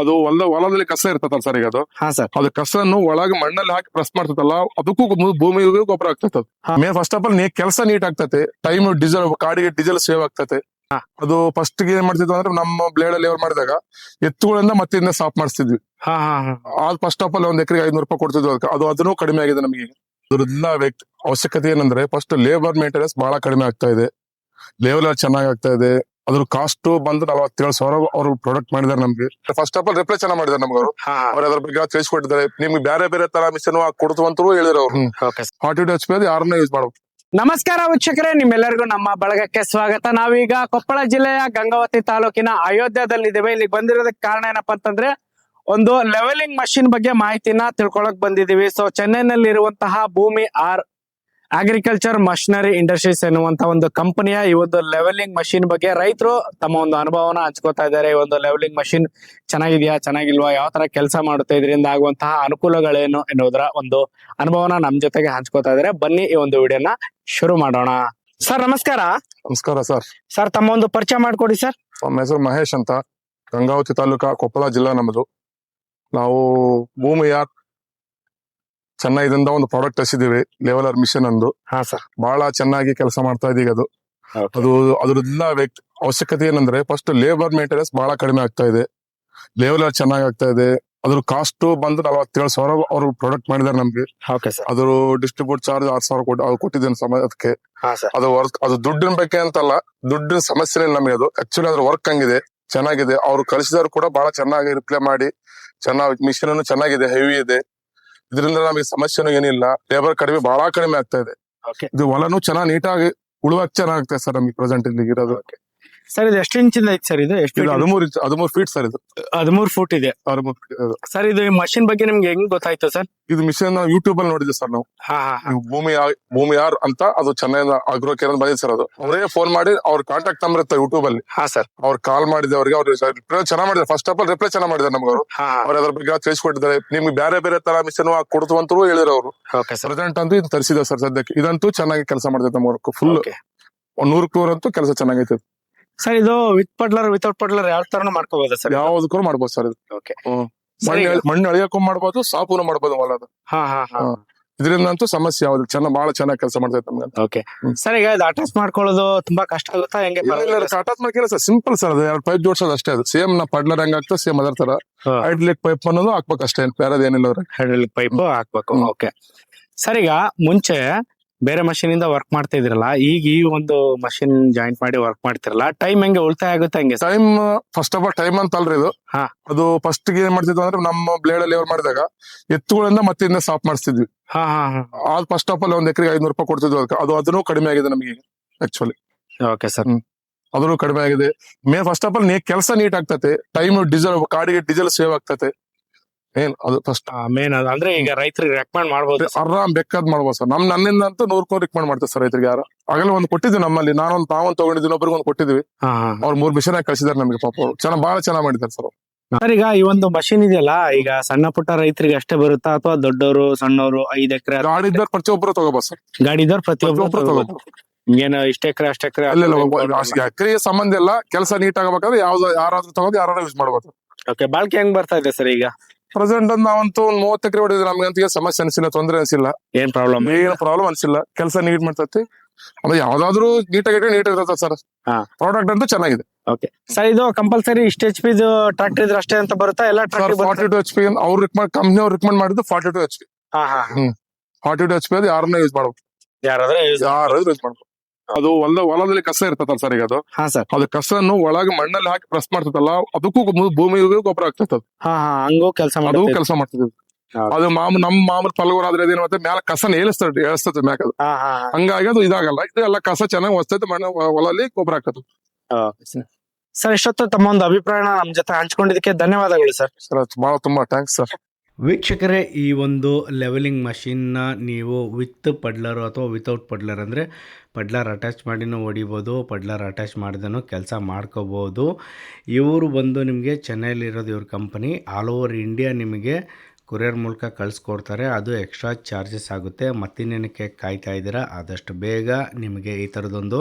ಅದು ಹೊಲದ ಹೊಲದಲ್ಲಿ ಕಸ ಇರ್ತದಲ್ಲ ಸರ್ ಈಗ ಅದು. ಹಾ ಸರ್. ಅದು ಕಸನ್ನು ಒಳಗೆ ಮಣ್ಣಲ್ಲಿ ಹಾಕಿ ಪ್ರೆಸ್ ಮಾಡ್ತದಲ್ಲ ಅದಕ್ಕೂ ಗೊ- ಭೂಮಿಗೂ ಗೊಬ್ಬರ ಆಗ್ತದೆ. ಮೇ ಫಸ್ಟ್ ಆಫ್ ಆಲ್ ನೀ ಕೆಲಸ ನೀಟ್ ಆಗ್ತತೆ. ಟೈಮ್ ಡೀಸೆಲ್ ಕಾಡಿಗೆ ಡೀಸೆಲ್ ಸೇವ್ ಆಗ್ತತೆ. ಹಾ. ಅದು ಫಸ್ಟ್ ಏನ್ ಮಾಡ್ತಿದ್ವಿ ಅಂದ್ರೆ ನಮ್ಮ ಬ್ಲೇಡ್ ಅಲ್ಲಿ ಏನ್ ಮಾಡಿದಾಗ ಎತ್ತುಗಳಿಂದ ಮತ್ತಿಂದ ಸಾಫ್ ಮಾಡಿಸ್ತಿದ್ವಿ. ಹಾ ಹಾ ಹಾ. ಅದು ಫಸ್ಟ್ ಆಫ್ ಆಲ್ ಒಂದ್ ಎಕರೆಗೆ ಐನೂರು ರೂಪಾಯಿ ಕೊಡ್ತಿದ್ವಿ ಅದಕ್ಕೆ ಅದು ಅದನ್ನು ಕಡಿಮೆ ಆಗಿದೆ ನಮಗೆ ಅದ್ರಲ್ಲ ವ್ಯಕ್ತಿ ಅವಶ್ಯಕತೆ ಏನಂದ್ರೆ ಫಸ್ಟ್ ಲೇಬರ್ ಮೇಂಟೆನೆನ್ಸ್ ಬಹಳ ಕಡಿಮೆ ಆಗ್ತಾ ಇದೆ. ಲೇಬರ್ ಚೆನ್ನಾಗಿ ಆಗ್ತಾ ಇದೆ. ಅದ್ರ ಕಾಸ್ಟ್ ಬಂದು ನಲವತ್ತೇಳು ಸಾವಿರ ಅವರು ಪ್ರಾಡಕ್ಟ್ ಮಾಡಿದಾರೆ ನಮ್ಗೆ. ಫಸ್ಟ್ ಆಫ್ ಆಲ್ ರಿಪ್ಲೈ ಚೆನ್ನಾಗಿ ಮಾಡಿದಾರೆ ನಮ್ಗೆ ಅವರು. ಅವ್ರ ಅದ್ರ ಬಗ್ಗೆ ತಿಳಿಸ್ಕೊಟ್ಟಿದ್ದಾರೆ. ನಿಮ್ಗೆ ಬೇರೆ ಬೇರೆ ತರ ಮಿಷನ್ ಕೊಡ್ತು ಅಂತೂ ಹೇಳಿದ್ರು ಅವ್ರು. Okay forty two H P ಯಾರನ್ನ ಯೂಸ್ ಮಾಡ್ಬೇಕು ನಮಸ್ಕಾರ ವೀಕ್ಷಕರೇ ನಿಮ್ಮೆಲ್ಲರಿಗೂ ನಮ್ಮ ಬಳಗಕ್ಕೆ ಸ್ವಾಗತ. ನಾವೀಗ ಕೊಪ್ಪಳ ಜಿಲ್ಲೆಯ ಗಂಗಾವತಿ ತಾಲೂಕಿನ ಅಯೋಧ್ಯದಲ್ಲಿದ್ದೇವೆ ಇಲ್ಲಿ ಬಂದಿರೋದಕ್ಕೆ ಕಾರಣ ಏನಪ್ಪಾ ಅಂತಂದ್ರೆ ಒಂದು ಲೆವೆಲಿಂಗ್ ಮಷಿನ್ ಬಗ್ಗೆ ಮಾಹಿತಿನ ತಿಳ್ಕೊಳಕ್ ಬಂದಿದೀವಿ ಸೊ ಚೆನ್ನೈನಲ್ಲಿ ಇರುವಂತಹ ಭೂಮಿ ಆರ್ ಅಗ್ರಿಕಲ್ಚರ್ ಮಷಿನರಿ ಇಂಡಸ್ಟ್ರೀಸ್ ಎನ್ನುವಂತ ಒಂದು ಕಂಪನಿಯ ಈ ಒಂದು ಲೆವೆಲಿಂಗ್ ಮಷಿನ್ ಬಗ್ಗೆ ರೈತರು ತಮ್ಮ ಒಂದು ಅನುಭವನ ಹಂಚ್ಕೋತಾ ಇದ್ದಾರೆ. ಈ ಒಂದು ಲೆವೆಲಿಂಗ್ ಮಷಿನ್ ಚೆನ್ನಾಗಿದೆಯಾ ಚೆನ್ನಾಗಿಲ್ವಾ ಯಾವ ತರ ಕೆಲಸ ಮಾಡುತ್ತೆ ಇದರಿಂದ ಆಗುವಂತಹ ಅನುಕೂಲಗಳೇನು ಎನ್ನುವುದರ ಒಂದು ಅನುಭವನ ನಮ್ ಜೊತೆಗೆ ಹಂಚ್ಕೋತಾ ಇದ್ದಾರೆ. ಬನ್ನಿ ಈ ಒಂದು ವಿಡಿಯೋನ ಶುರು ಮಾಡೋಣ. ಸರ್ ನಮಸ್ಕಾರ. ನಮಸ್ಕಾರ ಸರ್. ಸರ್ ತಮ್ಮ ಒಂದು ಪರಿಚಯ ಮಾಡ್ಕೊಡಿ ಸರ್. ನಮ್ಮ ಹೆಸರು ಮಹೇಶ್ ಅಂತ. ಗಂಗಾವತಿ ತಾಲೂಕಾ ಕೊಪ್ಪಳ ಜಿಲ್ಲಾ ನಮ್ಮದು. ನಾವು ಭೂಮಿಯ ಚೆನ್ನೈದಿಂದ ಒಂದು ಪ್ರಾಡಕ್ಟ್ ತರಿಸಿದೀವಿ ಲೆವೆಲರ್ ಮಿಷನ್ ಅಂದು. ಹಾ ಸರ್ ಬಹಳ ಚೆನ್ನಾಗಿ ಕೆಲಸ ಮಾಡ್ತಾ ಇದೀಗ ಅದು. ಅದು ಅದ್ರದ್ದ ವ್ಯಕ್ತಿ ಅವಶ್ಯಕತೆ ಏನಂದ್ರೆ ಫಸ್ಟ್ ಲೇಬರ್ ಮೇಂಟೆನೆನ್ಸ್ ಬಹಳ ಕಡಿಮೆ ಆಗ್ತಾ ಇದೆ. ಲೇವಲರ್ ಚೆನ್ನಾಗಿ ಆಗ್ತಾ ಇದೆ. ಅದ್ರ ಕಾಸ್ಟ್ ಬಂದು ನಲವತ್ತೇಳು ಸಾವಿರ ಅವರು ಪ್ರಾಡಕ್ಟ್ ಮಾಡಿದಾರೆ ನಮ್ಗೆ. ಅದ್ರ ಡಿಸ್ಟ್ರಿಬ್ಯೂಟ್ ಚಾರ್ಜ್ ಆರ್ ಸಾವಿರ ಕೊಟ್ಟು ಅವ್ರು ಕೊಟ್ಟಿದ್ದೇನೆ ಸಮಯ ಅದಕ್ಕೆ. ಅದು ವರ್ಕ್ ಅದು ದುಡ್ಡಿನ ಬಗ್ಗೆ ಅಂತಲ್ಲ ದುಡ್ಡಿನ ಸಮಸ್ಯೆ ನಮಗೆ ಅದು. ಆಕ್ಚುಲಿ ಅದ್ರ ವರ್ಕ್ ಹಂಗಿದೆ ಚೆನ್ನಾಗಿದೆ. ಅವ್ರು ಕಳಿಸಿದವ್ರು ಕೂಡ ಬಹಳ ಚೆನ್ನಾಗಿ ರಿಪ್ಲೈ ಮಾಡಿ ಚೆನ್ನಾಗಿ ಮಿಷನ್ ಚೆನ್ನಾಗಿದೆ ಹೆವಿ ಇದೆ. ಇದರಿಂದ ನಮಗೆ ಸಮಸ್ಯೆನೂ ಏನಿಲ್ಲ. ಲೇಬರ್ ಕಡಿಮೆ ಬಹಳ ಕಡಿಮೆ ಆಗ್ತಾ ಇದೆ. ಓಕೆ ಇದು ಹೊಲನು ಚೆನ್ನಾಗಿ ನೀಟಾಗಿ ಉಳುವಾಗ ಚೆನ್ನಾಗುತ್ತೆ ಸರ್ ನಮಗೆ ಪ್ರೆಸೆಂಟ್ ಇಲ್ಲಿ ಇರೋದು. ಸರ್ ಇದು ಎಷ್ಟು ಇಂಚಿಂದ ಐತೆ ಸರ್ ಇದು? ಎಷ್ಟು ಇದು ಹದಿಮೂರು ಇಂಚ್ ಹದಿಮೂರು ಫೀಟ್ ಸರ್ ಇದು. ಹದಿಮೂರು ಫೂಟ್ ಇದೆ. ಹದಿಮೂರು. ಸರ್ ಇದು ಮಷಿನ್ ಬಗ್ಗೆ ನಿಮ್ಗೆ ಹೆಂಗ್ ಗೊತ್ತಾಯ್ತು ಸರ್ ಇದು ಮಿಷನ್ ಯೂಟ್ಯೂಬ್ ಅಲ್ಲಿ ನೋಡಿದ್ವಿ ಸರ್ ನಾವು. ಹಾ ಭೂಮಿ ಭೂಮಿ ಯಾರ್ ಅಂತ ಅದು ಚೆನ್ನೈನ ಅಗ್ರೋ ಕೇರ್ ಅಂತ ಬಂದಿದೆ ಸರ್ ಅದು. ಅವರೇ ಫೋನ್ ಮಾಡಿ ಅವ್ರ ಕಾಂಟ್ಯಾಕ್ಟ್ ನಂಬರ್ ಇತ್ತು ಯೂಟ್ಯೂಬ್ ಅಲ್ಲಿ. ಹಾ ಸರ್ ಅವ್ರ ಕಾಲ್ ಮಾಡಿದ ಅವ್ರಿಗೆ ಅವ್ರು ರಿಪ್ಲೈ ಚೆನ್ನಾಗಿ ಮಾಡಿದ್ದಾರೆ. ಫಸ್ಟ್ ಆಫ್ ಆಲ್ ರಿಪ್ಲೈ ಚೆನ್ನಾಗಿ ಮಾಡಿದ್ದಾರೆ ನಮ್ಗೆ ಅವರು. ಹಾ ಅವ್ರ ಅದ್ರ ಬಗ್ಗೆ ತಿಳಿಸ್ಕೊಟ್ಟಿದ್ದಾರೆ. ನಿಮ್ಗೆ ಬೇರೆ ಬೇರೆ ತರ ಮಿಷನ್ ಕೊಡ್ತು ಅಂತೂ ಹೇಳಿದ್ರು ಅವರು. ಓಕೆ ಸರ್ ಪ್ರೆಸೆಂಟ್ ಅಂತ ಇದು ತರಿಸಿದ ಸರ್ ಸದ್ಯಕ್ಕೆ. ಇದಂತೂ ಚೆನ್ನಾಗಿ ಕೆಲಸ ಮಾಡ್ತೈತೆ ನಮ್ಮ ಫುಲ್ ಒಂದ್ ನೂರಕ್ಕೆ ನೂರ ಅಂತೂ ಕೆಲಸ ಚೆನ್ನಾಗೈತೆ. ಸರ್ ಇದು ವಿತ್ ಪಡ್ಲರ್ ವಿತೌಟ್ ಪಡ್ಲರ್ ಯಾವ ತರನು ಮಾಡ್ಕೋಬಹುದು ಸರ್ ಯಾವ್ದಕ್ಕೂ ಮಾಡ್ಬೋದು ಸರ್ ಇದು. ಓಕೆ. ಸರ್ ಮಣ್ಣು ಅಳಿಯಕ್ಕೂ ಮಾಡ್ಬೋದು ಸಾಪುನು ಮಾಡ್ಬೋದು ಹಾ ಹಾ ಹಾ ಹಾ. ಇದರಿಂದ ಅಂತೂ ಸಮಸ್ಯೆ ಯಾವ್ದು? ಚೆನ್ನಾಗಿ ಬಹಳ ಚೆನ್ನಾಗಿ ಕೆಲಸ ಮಾಡ್ತೈತೆ ನಮ್ಗೆ ಓಕೆ ಹ್ಮ್. ಸರ್ ಈಗ ಇದು ಅಟ್ಯಾಚ್ ಮಾಡ್ಕೊಳ್ಳೋದು ತುಂಬಾ ಕಷ್ಟ ಆಗುತ್ತಾ? ಹೆಂಗೆ ಅಟ್ಯಾಚ್ ಮಾಡ್ಕಿಲ್ಲ ಸರ್ ಸಿಂಪಲ್ ಸರ್ ಅದು. ಎರಡು ಪೈಪ್ ಜೋಡ್ಸೋದು ಅಷ್ಟೇ ಅದು. ಸೇಮ್ ನಾ ಪಡ್ಲರ್ ಹೆಂಗ್ ಆಗ್ತದೆ ಸೇಮ್ ಅದರ ತರ. ಹೈಡ್ಲಿಕ್ ಪೈಪ್ ಅನ್ನೋದು ಹಾಕ್ಬೇಕು ಅಷ್ಟೇ ಬೇರೆ ಏನಿಲ್ಲ ಹೈಡ್ಲಿಕ್ ಪೈಪ್ ಹಾಕ್ಬೇಕು. ಹ್ಮ್. ಓಕೆ ಸರ್ ಈಗ ಮುಂಚೆ ಬೇರೆ ಮಷಿನ್ ಇಂದ ವರ್ಕ್ ಮಾಡ್ತಾ ಇದ್ರಲ್ಲ ಈಗ ಈ ಒಂದು ಮಷಿನ್ ಜಾಯಿಂಟ್ ಮಾಡಿ ವರ್ಕ್ ಮಾಡ್ತಿರಲ್ಲ ಟೈಮ್ ಹೆಂಗೆ ಉಳಿತಾಯ ಆಗುತ್ತೆ ಹಂಗೆ? Time first of all time ಅಂತ ಅಲ್ರಿ ಇದು. ಹಾ. ಅದು ಫಸ್ಟ್ಗೆ ಏನ್ ಮಾಡ್ತಿದ್ವಿ ಅಂದ್ರೆ ನಮ್ಮ ಬ್ಲೇಡ್ ಅಲ್ಲಿ ಏನ್ ಮಾಡಿದಾಗ ಎತ್ತುಗಳಿಂದ ಮತ್ತೆ ಸಾಫ್ ಮಾಡಿಸ್ತಿದ್ವಿ. ಹಾ ಹಾ ಹಾ. ಅದು ಫಸ್ಟ್ ಆಫ್ ಆಲ್ ಒಂದ್ ಎಕರೆಗೆ ಐನೂರು ರೂಪಾಯಿ ಕೊಡ್ತಿದ್ವಿ ಅದಕ್ಕೆ. ಅದು ಅದನ್ನು ಕಡಿಮೆ ಆಗಿದೆ ನಮಗೆ ಆಕ್ಚುಲಿ ಓಕೆ ಸರ್ ಅದನ್ನು ಕಡಿಮೆ ಆಗಿದೆ. ಮೇ ಫಸ್ಟ್ ಆಫ್ ಆಲ್ ನೀ ಕೆಲಸ ನೀಟ್ ಆಗ್ತತೆ. ಟೈಮ್ ಡೀಸೆಲ್ ಕಾಡಿಗೆ ಡೀಸೆಲ್ ಸೇವ್ ಆಗ್ತತೆ. ಏನ್ ಅದು ಫಸ್ಟ್ ಮೇನ್ ಅದು. ಅಂದ್ರೆ ಈಗ ರೈತರಿಗೆ ರೆಕಮೆಂಡ್ ಮಾಡ್ಬೋದು. ಆರಾಮ್ ಬೇಕಾದ್ ಮಾಡ್ಬೋದು ಸರ್. ನಮ್ ನನ್ನಿಂದ ಅಂತೂ ನೂರ್ ಕೋಟಿ ರೆಕಮೆಂಡ್ ಮಾಡ್ತಾರೆ ಸರ್ ರೈತರಿಗೆ ಯಾರು. ಆಗಲೇ ಒಂದು ಕೊಟ್ಟಿದ್ವಿ ನಮ್ಮಲ್ಲಿ. ನಾನೊಂದು ತಾವೊಂದು ತಗೊಂಡಿದ್ದೀನಿ ಒಬ್ರಿಗೆ ಒಂದು ಕೊಟ್ಟಿದ್ವಿ. ಅವ್ರು ಮೂರ್ ಮಿಷನ್ ಕಳ್ಸಿದಾರೆ ನಮಗೆ ಪಾಪ ಅವರು. ಚೆನ್ನಾಗಿ ಬಹಳ ಚೆನ್ನಾಗಿ ಮಾಡಿದ್ದಾರೆ ಸರ್ ಸರ್ ಈಗ ಈ ಒಂದು ಮಷಿನ್ ಇದೆಯಲ್ಲ ಈಗ ಸಣ್ಣ ಪುಟ್ಟ ರೈತರಿಗೆ ಅಷ್ಟೇ ಬರುತ್ತಾ ಅಥವಾ ದೊಡ್ಡವರು ಸಣ್ಣವರು ಐದ್ ಎಕರೆ? ಗಾಡಿ ಇದ್ದವ್ರು ಪ್ರತಿಯೊಬ್ಬರು ತಗೋಬೋದು ಸರ್. ಗಾಡಿ ಇದ್ದವ್ರು ಪ್ರತಿಯೊಬ್ಬರು ಒಬ್ರು ತಗೋಬೋದು. ಏನು ಇಷ್ಟ ಎಕರೆ ಅಷ್ಟ ಎಕರೆ ಅಲ್ಲ ಎಕರೆ ಸಂಬಂಧ ಇಲ್ಲ. ಕೆಲಸ ನೀಟ್ ಆಗಬೇಕಾದ್ರೆ ಯಾವ್ದು ಯಾರಾದ್ರೂ ತಗೋದು ಯಾರಾದ್ರೂ ಯೂಸ್ ಮಾಡ್ಬೋದು. ಓಕೆ ಬಾಳ್ಕೆ ಹೆಂಗ್ ಬರ್ತಾ ಇದೆ ಸರ್ ಈಗ? ಪ್ರೆಸೆಂಟ್ ನಾವಂತೂ ಒಂದ್ ಮೂವತ್ತು ಎಕರೆ ಹೊಡಿದ್ರೆ ನಮ್ಗಂತ ಸಮಸ್ಯೆ ಅನ್ಸಿಲ್ಲ ತೊಂದರೆ ಅನ್ಸಿಲ್ಲ. ಏನ್ ಪ್ರಾಬ್ಲಮ್ ಏನ್ ಪ್ರಾಬ್ಲಮ್ ಅನ್ಸಿಲ್ಲ. ಕೆಲಸ ನೀಟ್ ಮಾಡ್ತೈತಿ. ಅದು ಯಾವ್ದಾದ್ರು ನೀಟಾಗಿ ನೀಟ್ ಇರತ್ತ ಸರ್ ಹಾ. ಪ್ರಾಡಕ್ಟ್ ಅಂತೂ ಚೆನ್ನಾಗಿದೆ. ಸರ್ ಇದು ಕಂಪಲ್ಸರಿ ಇಷ್ಟ ಎಚ್ ಪಿ ಟ್ರಾಕ್ಟರ್ ಇದ್ರೆ ಅಷ್ಟೇ ಅಂತ ಬರುತ್ತಾ? ಎಲ್ಲ sir tractor forty two H P ಅವ್ರು ರಿಕಮೆಂಡ್ ಕಂಪ್ನಿ ಅವ್ರು ರಿಕಮೆಂಡ್ ಮಾಡಿದ್ದು ಫಾರ್ಟಿ ಟು ಎಚ್ ಪಿ ಹಾ ಹಾ. ಫಾರ್ಟಿ ಟು ಎಚ್ ಪಿ ಅದು ಯಾರನ್ನ ಯೂಸ್ ಮಾಡ್ಬೇಕು. ಯಾರಾದ್ರೂ ಯಾರಾದ್ರೂ ಯೂಸ್ ಮಾಡ್ಬೇಕು. ಅದು ಹೊಲ ಹೊಲದಲ್ಲಿ ಕಸ ಇರ್ತದಲ್ಲ ಸರ್ ಈಗ ಅದು? ಹಾ ಸರ್. ಅದು ಕಸನ್ನು ಒಳಗೆ ಮಣ್ಣಲ್ಲಿ ಹಾಕಿ ಪ್ರೆಸ್ ಮಾಡ್ತದಲ್ಲ ಅದಕ್ಕೂ ಗೊ- ಭೂಮಿಗೂ ಗೊಬ್ಬರ ಆಗ್ತದ. ಹಾ ಹಾ ಹಂಗೂ ಕೆಲಸ ಅದು ಕೆಲಸ ಮಾಡ್ತದೆ. ಹೌದು. ಅದು ಮಾಮ ನಮ್ ಮಾಮೂಲಿ ಪಲ್ಗೂರ್ ಆದ್ರೆ ಅದೇನ್ ಮತ್ತೆ ಮ್ಯಾಲ ಕಸನ ಏಳಿಸ್ತದೆ ಏಳಿಸ್ತದೆ ಮ್ಯಾಕ ಅದು. ಹಾ ಹಾ ಹಂಗಾಗಿ ಅದು ಇದಾಗಲ್ಲ. ಇದು ಎಲ್ಲ ಕಸ ಚೆನ್ನಾಗಿ ಹೊಸ್ತೈತೆ ಮಣ್ಣು ಹೊಲಲ್ಲಿ ಗೊಬ್ಬರ ಆಗ್ತದೆ ಸರ್. ಇಷ್ಟೊತ್ತು ತಮ್ಮ ಒಂದು ಅಭಿಪ್ರಾಯ ನಮ್ ಜೊತೆ ಹಂಚ್ಕೊಂಡಿದ್ದಕ್ಕೆ ಧನ್ಯವಾದಗಳು ಸರ್. ಸರ್ ಬಹಳ ತುಂಬಾ ಥ್ಯಾಂಕ್ಸ್ ಸರ್. ವೀಕ್ಷಕರೇ, ಈ ಒಂದು ಲೆವೆಲಿಂಗ್ ಮಷಿನ್ನ ನೀವು ವಿತ್ ಪಡ್ಲರ್ ಅಥವಾ ವಿತೌಟ್ ಪಡ್ಲರ್ ಅಂದರೆ ಪಡ್ಲರ್ ಅಟ್ಯಾಚ್ ಮಾಡಿನೂ ಹೊಡಿಬೋದು, ಪಡ್ಲರ್ ಅಟ್ಯಾಚ್ ಮಾಡಿದನು ಕೆಲಸ ಮಾಡ್ಕೋಬೋದು. ಇವರು ಬಂದು ನಿಮಗೆ ಚೆನ್ನೈಲಿರೋದು ಇವ್ರ ಕಂಪನಿ ಆಲ್ ಓವರ್ ಇಂಡಿಯಾ ನಿಮಗೆ ಕೊರಿಯರ್ ಮೂಲಕ ಕಳಿಸ್ಕೊಡ್ತಾರೆ, ಅದು ಎಕ್ಸ್ಟ್ರಾ ಚಾರ್ಜಸ್ ಆಗುತ್ತೆ. ಮತ್ತಿನ್ನೇನಕ್ಕೆ ಕಾಯ್ತಾ ಇದ್ದೀರಾ? ಆದಷ್ಟು ಬೇಗ ನಿಮಗೆ ಈ ಥರದೊಂದು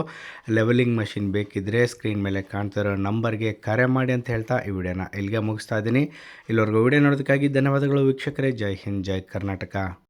ಲೆವೆಲಿಂಗ್ ಮಷಿನ್ ಬೇಕಿದ್ದರೆ ಸ್ಕ್ರೀನ್ ಮೇಲೆ ಕಾಣ್ತಾ ಇರೋ ನಂಬರ್ಗೆ ಕರೆ ಮಾಡಿ ಅಂತ ಹೇಳ್ತಾ ಈ ವಿಡಿಯೋನ ಇಲ್ಲಿಗೆ ಮುಗಿಸ್ತಾ ಇದ್ದೀನಿ. ಇಲ್ಲಿವರೆಗೂ ವಿಡಿಯೋ ನೋಡೋದಕ್ಕಾಗಿ ಧನ್ಯವಾದಗಳು ವೀಕ್ಷಕರೇ. ಜೈ ಹಿಂದ್, ಜೈ ಕರ್ನಾಟಕ.